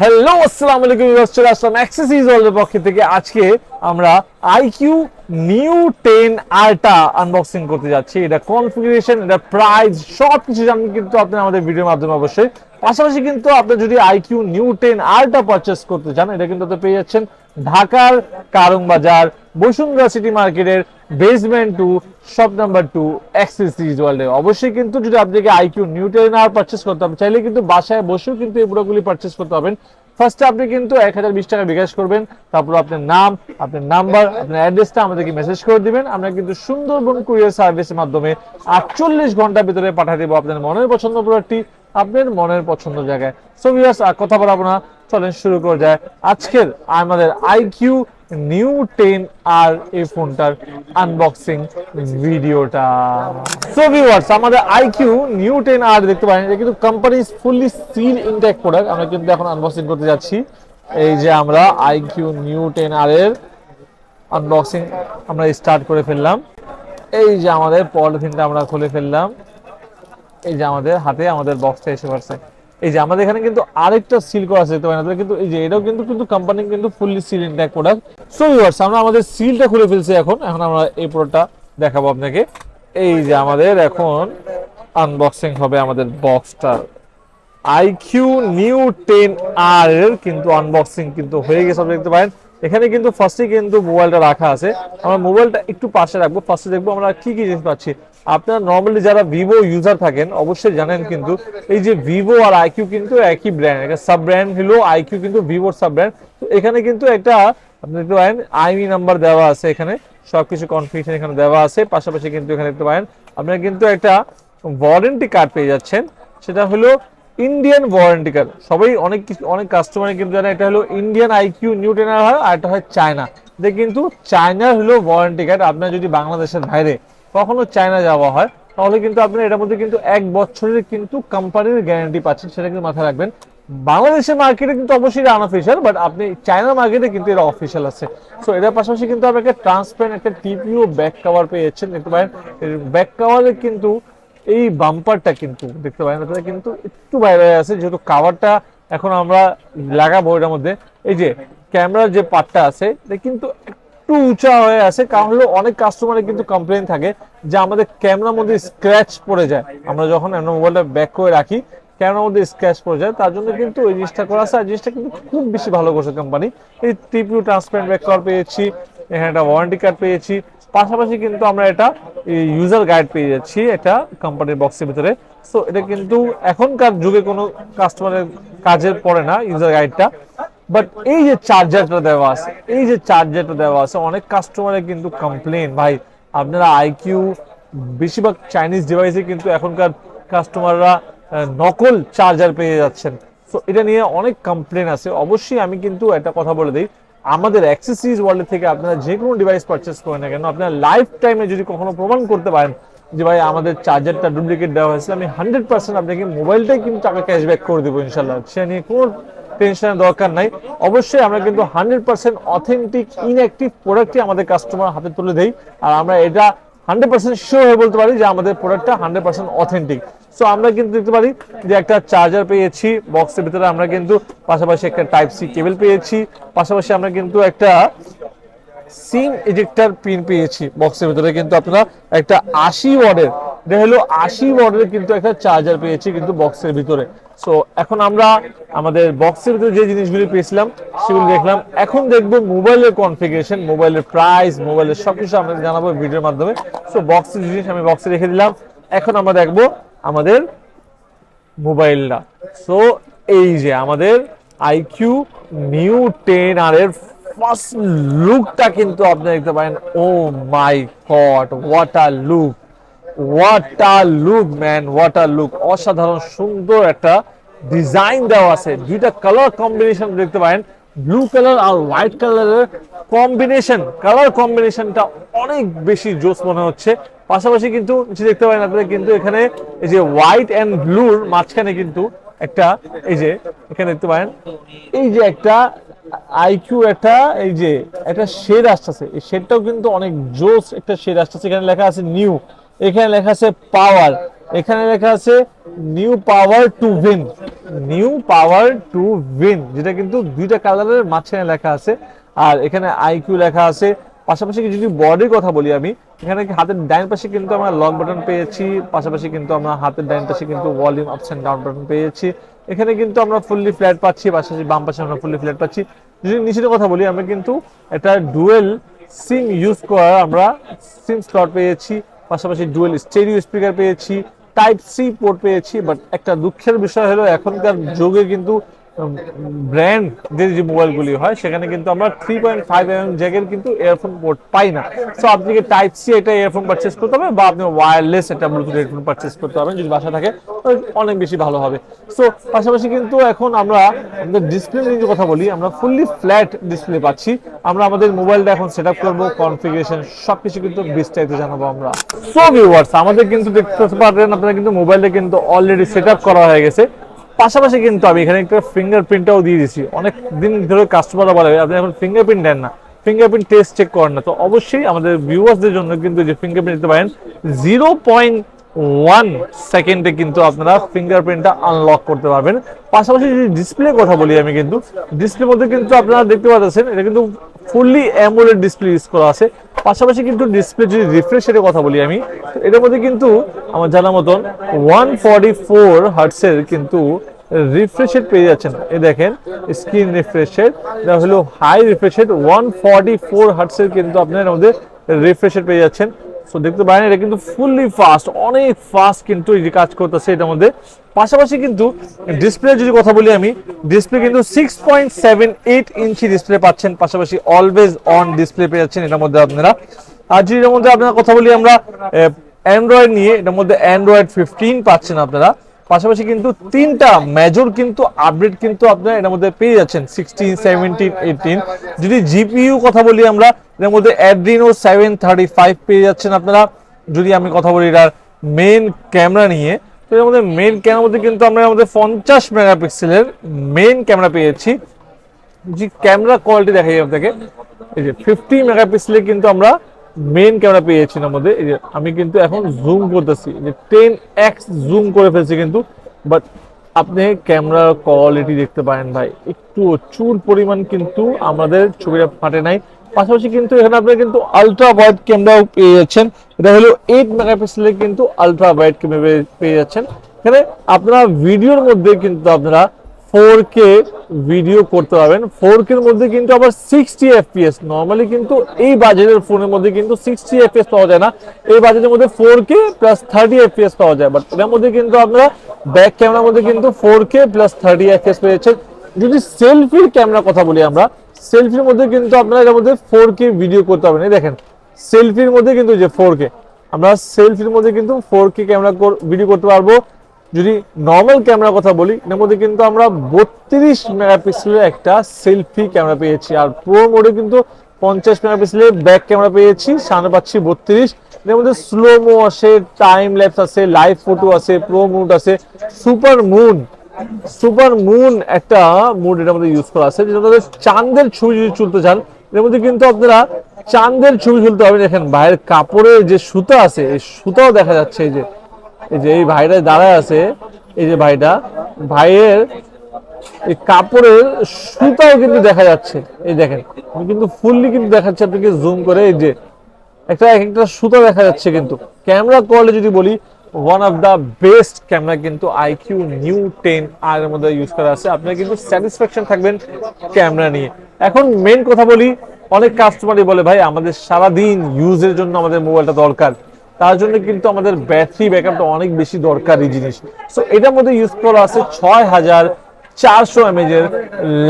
Hello আসসালাম আলাইকুম চলে আসলাম অ্যাক্সেসরিজ ওয়ার্ল্ডের পক্ষ থেকে। আজকে আমরা আইকিউ নিউ টেন আরটা আনবক্সিং করতে যাচ্ছি। এটা কনফিগারেশন এটা প্রাইস সব কিছু জানবেন কিন্তু আপনি আমাদের ভিডিওর মাধ্যমে অবশ্যই। পাশাপাশি কিন্তু আপনি যদি আইকিউ নিউ টেন আরটা পারচেস করতে চান, এটা কিন্তু আপনি পেয়ে যাচ্ছেন ঢাকার কারং বসুন্ধরা সিটি মার্কেটের basement two shop number two accessories ওয়ার্ল্ডে অবশ্যই কিন্তু যদি আপনাকে iQOO neo ten R purchase করতে হবে চাইলে কিন্তু বাসায় বসেও কিন্তু এই প্রোডাক্টগুলি পারচেস করতে পারবেন। ফার্স্টে আপনি কিন্তু এক হাজার বিশ টাকা বিকাশ করবেন, তারপর আপনার নাম, আপনার নাম্বার আপনার অ্যাড্রেসটা আমাদেরকে মেসেজ করে দিবেন। আমরা কিন্তু সুন্দরবন কুরিয়ার সার্ভিসের মাধ্যমে আটচল্লিশ ঘণ্টার ভিতরে পাঠিয়ে দেবো আপনার মনের পছন্দ প্রোডাক্টটি আপনার মনের পছন্দ জায়গায়। সো ভিউয়ার্স আর কথা বলাবো না। চলেন শুরু করে যায়। আজকের আমাদের আইকিউ নিউ টেন আর এই ফোনটার আনবক্সিং ভিডিওটা। সো ভিউয়ার্স আমাদের আইকিউ নিউ টেন আর দেখতে পারেন। এটা কিন্তু company fully seal intact product আমরা কিন্তু এখন আনবক্সিং করতে যাচ্ছি। এই যে আমরা আইকিউ নিউ টেন আর এর আনবক্সিং আমরা স্টার্ট করে ফেললাম। এই যে আমাদের পলিথিনটা আমরা খুলে ফেললাম। এই যে আমাদের হাতে, আমাদের বক্সটা এসে পড়ছে। এই যে আমাদের এখানে কিন্তু আরেকটা সিল করা আছে আপনারা, কিন্তু এই যে এটাও কিন্তু কিন্তু কোম্পানি কিন্তু fully seal intact product so viewers আমরা আমাদের সিলটা খুলে ফেলছি এখন। এখন আমরা এই প্রোডাক্টটা দেখাবো আপনাকে। এই যে আমাদের এখন আনবক্সিং হবে আমাদের বক্সটার আইকিউ নিউ টেন আর এর কিন্তু আনবক্সিং কিন্তু হয়ে গেছে, আপনি দেখতে পারেন। এখানে কিন্তু ফার্স্টে কিন্তু মোবাইলটা রাখা আছে। আমরা মোবাইলটা একটু পাশে রাখব। ফার্স্টে দেখব আমরা কি কি জিনিস পাচ্ছি। আপনারা নর্মালি যারা ভিভো ইউজার থাকেন, অবশ্যই জানেন কিন্তু এই যে ভিভো আর আইকিউ কিন্তু একই ব্র্যান্ড একটা সাব ব্র্যান্ড হলো আইকিউ কিন্তু ভিভোর সাব ব্র্যান্ড তো এখানে কিন্তু একটা, আপনি দেখতে পারেন আইমি নাম্বার দেওয়া আছে এখানে, সবকিছু কনফিউশন এখানে দেওয়া আছে, পাশাপাশি কিন্তু এখানে দেখতে পারেন, আপনারা কিন্তু একটা ওয়ারেন্টি কার্ড পেয়ে যাচ্ছেন, সেটা হলো ইন্ডিয়ান ওয়ারেন্টি কার্ড সবাই অনেক কিছু, অনেক কাস্টমার কিন্তু জানে, এটা হলো ইন্ডিয়ান আইকিউ নিউটেনার হয়, আর এটা হয় চায়না এটা কিন্তু চায়নার হলো ওয়ারেন্টি কার্ড আপনার যদি বাংলাদেশের বাইরে কখনো চায়না যাওয়া হয়, তাহলে কিন্তু আপনি এটার মধ্যে কিন্তু এক বছরের কিন্তু কোম্পানির গ্যারান্টি পাচ্ছেন, সেটা কিন্তু মাথায় রাখবেন। বাংলাদেশের মার্কেটে কিন্তু অবশ্যই এটা আনঅফিসিয়াল বাট আপনি চায়না মার্কেটে কিন্তু এটা অফিসিয়াল আছে। সো এটার পাশাপাশি কিন্তু আপনি একটা ট্রান্সপারেন্ট একটা টিপিও ব্যাক কাভার পেয়ে যাচ্ছেন দেখতে পারেন। ব্যাক কাভারে কিন্তু এই বাম্পারটা কিন্তু, দেখতে পারেন আপনারা কিন্তু একটু বাইরে আছে, যেহেতু কাভারটা এখন আমরা লাগাবো এটার মধ্যে। এই যে ক্যামেরার যে পার্টটা আছে, এটা কিন্তু একটু উঁচা হয়ে আছে, কারণ হলো অনেক কাস্টমারের কিন্তু কমপ্লেন থাকে যে আমাদের ক্যামেরার মধ্যে স্ক্র্যাচ পড়ে যায়। আমরা যখন আমরা মোবাইলটা ব্যাক করে রাখি ক্যামেরার মধ্যে স্ক্র্যাচ পড়ে যায়, তার জন্য কিন্তু ওই জিনিসটা করা আছে। আর জিনিসটা কিন্তু খুব বেশি ভালো করছে কোম্পানি এই টিপিউ ট্রান্সপারেন্ট ব্যাক কভার পেয়েছি, এখানে একটা ওয়ারেন্টি কার্ড পেয়েছি। পাশাপাশি কিন্তু আমরা এটা ইউজার গাইড পেয়ে যাচ্ছি এটা কোম্পানির বক্সের ভিতরে। সো এটা কিন্তু এখনকার যুগে কোনো কাস্টমারের কাজের পড়ে না ইউজার গাইডটা বাট এই যে চার্জারটা দেওয়া আছে, এই যে চার্জারটা দেওয়া আছে, অনেক কাস্টমারের কিন্তু কমপ্লেন ভাই, আপনারা আইকিউ বেশিরভাগ চাইনিজ ডিভাইসে কিন্তু এখনকার কাস্টমাররা নকল চার্জার পেয়ে যাচ্ছেন। সো এটা নিয়ে অনেক কমপ্লেন আছে। অবশ্যই আমি কিন্তু একটা কথা বলে দিই, আমাদের অ্যাক্সেসরিজ ওয়ার্ল্ড থেকে আপনারা যে কোনো ডিভাইস পারচেস করেন না কেন, আপনারা লাইফ টাইমে যদি কখনো প্রমাণ করতে পারেন যে, ভাই, আমাদের চার্জারটা ডুপ্লিকেট দেওয়া হয়েছে আমি হান্ড্রেড পার্সেন্ট আপনাকে মোবাইলটাই কিন্তু টাকা ক্যাশব্যাক করে দেবো ইনশাল্লাহ সে নিয়ে কোনো টেনশনের দরকার নাই। অবশ্যই আমরা কিন্তু হান্ড্রেড পার্সেন্ট অথেন্টিক ইনঅ্যাক্টিভ প্রোডাক্টই আমাদের কাস্টমার হাতে তুলে দেই। আর আমরা এটা হান্ড্রেড পার্সেন্ট শিওর হয়ে বলতে পারি যে আমাদের প্রোডাক্টটা হান্ড্রেড পার্সেন্ট অথেন্টিক সো আমরা কিন্তু দেখতে পারি যে একটা চার্জার পেয়েছি বক্সের ভিতরে আমরা কিন্তু পাশাপাশি একটা টাইপ সি কেবল পেয়েছি, পাশাপাশি আমরা কিন্তু একটা সিম এজেক্টর পিন পেয়েছি। বক্সের ভিতরে কিন্তু আপনারা একটা আশি ওয়ার্ডের হলো আশি ওয়ার্ডের কিন্তু একটা চার্জার পেয়েছি কিন্তু বক্সের ভিতরে। সো এখন আমরা আমাদের বক্সের ভিতরে যে জিনিসগুলি পেয়েছিলাম, সেগুলো দেখলাম। এখন দেখব মোবাইলের কনফিগারেশন মোবাইলের প্রাইস মোবাইলের সবকিছু আমরা জানাব ভিডিওর মাধ্যমে। সো বক্সের জিনিস আমি বক্সে রেখে দিলাম। এখন আমরা দেখব আমাদের মোবাইলটা সো এই যে আমাদের আইকিউ নিউ টেন আর এর ফার্স্ট লুকটা কিন্তু আপনি দেখতে পারেন। ও my god what are look what are look man what are look অসাধারণ, সুন্দর একটা ডিজাইন দেওয়া আছে। দুইটা কালার কম্বিনেশন দেখতে পারেন। ব্লু কালার আর হোয়াইট কালারের কম্বিনেশন কালার কম্বিনেশনটা অনেক বেশি জোস মনে হচ্ছে। পাশাপাশি কিন্তু দেখতে পারেন আপনারা কিন্তু এখানে এই যে হোয়াইট অ্যান্ড ব্লুর মাঝখানে কিন্তু একটা এই যে এখানে দেখতে পারেন। এই যে একটা আইকিউ একটা এই যে একটা শেড আসতেছে এই শেডটাও কিন্তু অনেক জোস একটা শেড আসতেছে এখানে লেখা আছে নিউ এখানে লেখা আছে পাওয়ার এখানে লেখা আছে new power to win new power to win যেটা কিন্তু দুইটা কালারের মাঝখানে লেখা আছে। আর এখানে আইকিউ লেখা আছে। পাশাপাশি যদি বডির কথা বলি আমি, এখানে হাতের ডাইন পাশে কিন্তু আমরা লক বাটন পেয়েছি, পাশাপাশি কিন্তু আমরা হাতের ডাইন পাশে কিন্তু volume ups and down button পেয়েছি। এখানে কিন্তু আমরা ফুললি ফ্ল্যাট পাচ্ছি, পাশাপাশি বাম পাশে আমরা ফুললি ফ্ল্যাট পাচ্ছি। যদি নিচের কথা বলি, আমরা কিন্তু একটা ডুয়েল সিম ইউজ করার আমরা সিম স্লট পেয়েছি। পাশাপাশি ডুয়েল স্টেরিও স্পিকার পেয়েছি টাইপ সি পোর্ট পেয়েছি বাট একটা দুঃখের বিষয় হলো এখনকার যুগে কিন্তু ব্র্যান্ডের যে যে মোবাইলগুলি হয়, সেখানে কিন্তু আমরা থ্রি পয়েন্ট ফাইভ এম জ্যাকের কিন্তু ইয়ারফোন পোর্ট পাই না। সো আপনাকে টাইপ সি একটা ইয়ারফোন পারচেস করতে হবে বা আপনি ওয়্যারলেস একটা ব্লুটুথ হেডফোন পারচেস করতে হবে যদি বাসা থাকে অনেক বেশি ভালো হবে। সো পাশাপাশি কিন্তু এখন আমরা আমাদের ডিসপ্লে নিয়ে কথা বলি, আমরা ফুললি ফ্ল্যাট ডিসপ্লে পাচ্ছি। আমরা আমাদের মোবাইলটা এখন সেট আপ করব কনফিগারেশন সবকিছু কিন্তু বিস্তারিত জানাব আমরা। সো ভিউয়ার্স আমাদের কিন্তু দেখতে পারেন আপনারা কিন্তু মোবাইলটা কিন্তু অলরেডি সেট আপ করা হয়ে গেছে। পাশাপাশি কিন্তু আমি এখানে একটা ফিঙ্গারপ্রিন্টটাও দিয়ে দিছি অনেক দিন ধরে কাস্টমাররা বলে, আপনি এখন ফিঙ্গারপ্রিন্ট দেন না। ফিঙ্গারপ্রিন্ট টেস্ট চেক করেন না। তো অবশ্যই আমাদের ভিউয়ার্সদের জন্য কিন্তু যে ফিঙ্গারপ্রিন্ট দিতে পারেন জিরো পয়েন্ট ওয়ান সেকেন্ডে কিন্তু আপনারা ফিঙ্গারপ্রিন্টটা আনলক করতে পারবেন। পাশাপাশি যদি ডিসপ্লে কথা বলি আমি কিন্তু ডিসপ্লের মধ্যে কিন্তু আপনারা দেখতে পাচ্ছেন, এটা কিন্তু ফুললি অ্যামোলেড ডিসপ্লে ইউজ করা আছে। পাশাপাশি কিন্তু ডিসপ্লে যদি রিফ্রেশের কথা বলি আমি এটার মধ্যে কিন্তু আমার জানা মতন ওয়ান ফর্টি ফোর হার্টসের কিন্তু রিফ্রেশ পেয়ে যাচ্ছেন। এ দেখেন স্ক্রিন রিফ্রেশ রেট হলো high refresh one forty four হার্টসের কিন্তু আপনার মধ্যে রিফ্রেশ পেয়ে যাচ্ছেন। সো দেখতে পারেন, এটা কিন্তু ফুললি ফাস্ট অনেক ফাস্ট কিন্তু এই যে কাজ করতেছে এটার মধ্যে। পাশাপাশি কিন্তু ডিসপ্লে যদি কথা বলি আমি ডিসপ্লে কিন্তু six point seven eight inch display পাচ্ছেন, পাশাপাশি অলওয়েজ অন ডিসপ্লে পেয়ে যাচ্ছেন এটার মধ্যে আপনারা। আর যদি এটার মধ্যে আপনারা কথা বলি আমরা অ্যান্ড্রয়েড নিয়ে, এটার মধ্যে অ্যান্ড্রয়েড ফিফটিন পাচ্ছেন আপনারা। পাশাপাশি কিন্তু তিনটা মেজর কিন্তু আপডেট কিন্তু আপনারা এর মধ্যে পেয়ে যাচ্ছেন সিক্সটিন সেভেন্টিন এইটিন যদি জিপিইউ কথা বলি আমরা, এর মধ্যে অ্যাড্রিনো সেভেন থার্টি ফাইভ পেয়ে যাচ্ছেন আপনারা। যদি আমি কথা বলি এটার মেন ক্যামেরা নিয়ে, তো এর মধ্যে মেন ক্যামেরার মধ্যে কিন্তু আমরা মধ্যে পঞ্চাশ মেগাপিক্সেলের মেন ক্যামেরা পেয়েছি যে ক্যামেরা কোয়ালিটি দেখা দেখাই আপনাকে, এই যে ফিফটি মেগাপিক্সেলের কিন্তু আমরা মেন ক্যামেরা পেয়েছি মধ্যে এই যে আমি কিন্তু এখন জুম করতেছি, যে টেন এক্স জুম করে ফেলছি কিন্তু বাট আপনি ক্যামেরার কোয়ালিটি দেখতে পারেন ভাই, একটু চুর পরিমাণ কিন্তু আমাদের ছবিটা ফাটে নাই, পাশাপাশি কিন্তু এখানে আপনি কিন্তু আলট্রা ওয়াইড ক্যামেরাও পেয়ে যাচ্ছেন, এটা হলো এইট মেগাপিক্সেলের কিন্তু আলট্রা ওয়াইড ক্যামেরা পেয়ে যাচ্ছেন, এখানে আপনারা ভিডিওর মধ্যে কিন্তু আপনারা ফোর কে ভিডিও করতে পারবেন। ফোর কে মধ্যে কিন্তু আবার সিক্সটি এফপিএস নর্মালি কিন্তু এই বাজেটের ফোনের মধ্যে কিন্তু সিক্সটি এফপিএস পাওয়া যায় না। এই বাজেটের মধ্যে four K plus thirty FPS পাওয়া যায়। বাট এটার মধ্যে কিন্তু আপনারা ব্যাক ক্যামেরার মধ্যে কিন্তু four K plus thirty FPS পেয়েছেন। যদি সেলফির ক্যামেরা কথা বলি আমরা সেলফির মধ্যে কিন্তু আপনারা এর মধ্যে ফোর কে ভিডিও করতে পারবেন। এই দেখেন সেলফির মধ্যে কিন্তু যে ফোর কে আমরা সেলফির মধ্যে কিন্তু ফোর কে ক্যামেরা ভিডিও করতে পারব। যদি নর্মাল ক্যামেরার কথা বলি, এর মধ্যে কিন্তু আমরা বত্রিশ মেগাপিক্সেলের একটা সেলফি ক্যামেরা পেয়েছি। আর প্রো মোডে কিন্তু পঞ্চাশ মেগাপিক্সেলের ব্যাক ক্যামেরা পেয়েছি, সামনে পাচ্ছি বত্রিশ। এর মধ্যে স্লোমো আছে টাইম ল্যাপস আছে লাইভ ফটো আছে প্রো মুড আছে সুপার মুন সুপার মুন একটা মুড এটার মধ্যে ইউজ করা আছে, যেটা চাঁদের ছবি যদি তুলতে চান, এর মধ্যে কিন্তু আপনারা চাঁদের ছবি তুলতে হবে দেখেন, বাইরের কাপড়ের যে সুতা আছে, এই সুতাও দেখা যাচ্ছে এই যে। এই যে এই ভাইটা দাঁড়ায় আছে, এই যে ভাইটা, ভাইয়ের এই কাপড়ের সুতাও কিন্তু দেখা যাচ্ছে। এই দেখেন কিন্তু ফুললি কিন্তু দেখাচ্ছি আপনাকে জুম করে, এই যে একটা, এক একটা সুতা দেখা যাচ্ছে কিন্তু। ক্যামেরা কোয়ালিটি যদি বলি one of the best camera কিন্তু আইকিউ নিউ টেন আর এর মধ্যে ইউজ করা আছে। আপনারা কিন্তু স্যাটিসফ্যাকশন থাকবেন ক্যামেরা নিয়ে। এখন মেন কথা বলি, অনেক কাস্টমারই বলে, ভাই, আমাদের সারাদিন ইউজের জন্য আমাদের মোবাইলটা দরকার। তার জন্য কিন্তু আমাদের ব্যাটারি ব্যাকআপটা অনেক বেশি দরকারি জিনিস। সো এটার মধ্যে ইউজ করা আছে ছয় হাজার চারশো এমএজ এর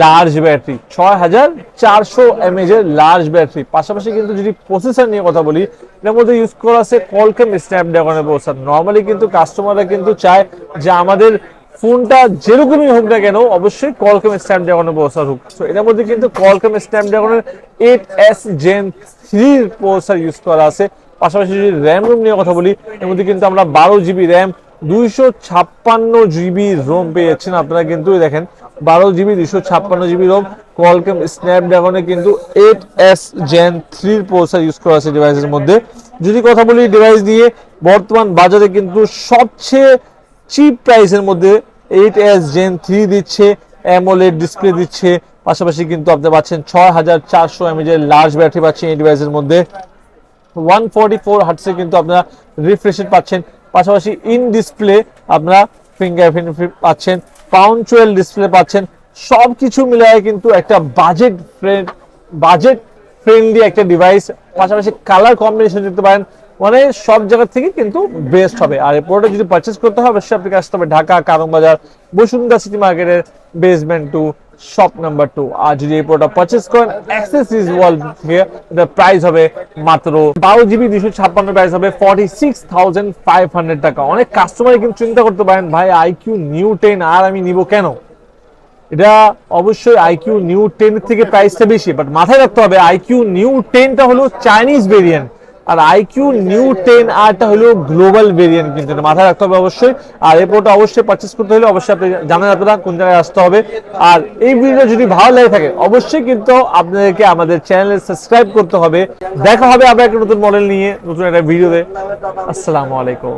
লার্জ ব্যাটারি ছয় হাজার চারশো এমএজ এর লার্জ ব্যাটারি পাশাপাশি কিন্তু যদি প্রসেসর নিয়ে কথা বলি এর মধ্যে ইউজ করা আছে কলকাম স্ন্যাপড্রাগনের প্রসেসর নর্মালি কিন্তু কাস্টমাররা কিন্তু চায় যে আমাদের ফোনটা যেরকমই হোক না কেন, অবশ্যই কলকাম স্ন্যাপড্রাগনের প্রসেসর হোক। তো এটার মধ্যে কিন্তু কলকাম স্ন্যাপড্রাগনের এইট এস জেন থ্রির প্রসেসর ইউজ করা আছে। পাশাপাশি যদি র্যাম রোম নিয়ে কথা বলি, এর মধ্যে কিন্তু আমরা বারো জিবি র্যাম দুইশো ছাপ্পান্ন জিবি রোম পেয়ে যাচ্ছেন আপনারা কিন্তু দেখেন, বারো জিবি দুইশো ছাপ্পান্ন জিবি রোম কোয়ালকম স্ন্যাপড্রাগনে কিন্তু এইট এস জেন থ্রির প্রসেসর ইউজ করা আছে ডিভাইসের মধ্যে। যদি কথা বলি ডিভাইস দিয়ে বর্তমান বাজারে কিন্তু সবচেয়ে চিপ প্রাইসের মধ্যে এইট এস জেন থ্রি দিচ্ছে অ্যামোলেড ডিসপ্লে দিচ্ছে। পাশাপাশি কিন্তু আপনি পাচ্ছেন ছয় হাজার চারশো এমএজের লার্জ ব্যাটারি পাচ্ছেন এই ডিভাইসের মধ্যে। ওয়ান ফোরটি ফোর হার্টসে কিন্তু আপনারা রিফ্রেশের পাচ্ছেন। পাশাপাশি ইন ডিসপ্লে আপনারা ফিঙ্গারপ্রিন্ট পাচ্ছেন পাউন্চুয়াল ডিসপ্লে পাচ্ছেন। সব কিছু মিলিয়ে কিন্তু একটা বাজেট বাজেট ফ্রেন্ডলি একটা ডিভাইস পাশাপাশি কালার কম্বিনেশন দিতে পারেন। মানে সব জায়গা থেকে কিন্তু বেস্ট হবে। আর এই যদি পারচেস করতে হবে অবশ্যই আপনাকে আসতে হবে ঢাকা কারণ বাজার বসুন্ধরা সিটি মার্কেটের basement two shop number two আর যদি এই প্রোডাক্ট পারচেস করেন অ্যাক্সেসরিজ ওয়াল থেকে এটা প্রাইস হবে মাত্র বারো জিবি দুশো ছাপ্পান্ন প্রাইস হবে forty six thousand five hundred টাকা। অনেক কাস্টমার কিন্তু চিন্তা করতে পারেন, ভাই আইকিউ নিউ টেন আর আমি নিব কেন? এটা অবশ্যই আইকিউ নিউ টেন থেকে প্রাইসটা বেশি বাট মাথায় রাখতে হবে আইকিউ নিউ টেনটা হলো চাইনিজ ভেরিয়েন্ট আর আইকিউ নিউ টেন আরটা হলো গ্লোবাল ভেরিয়েন্ট কিন্তু মাথায় রাখতে হবে অবশ্যই। আর এই অবশ্যই পারচেস করতে হলে অবশ্যই আপনি জানেন আপনারা কোন জায়গায় আসতে হবে। আর এই ভিডিও যদি ভালো লাগে থাকে, অবশ্যই কিন্তু আপনাদেরকে আমাদের চ্যানেলে সাবস্ক্রাইব করতে হবে। দেখা হবে আবার একটা নতুন মডেল নিয়ে, নতুন একটা ভিডিওতে আসসালামু আলাইকুম।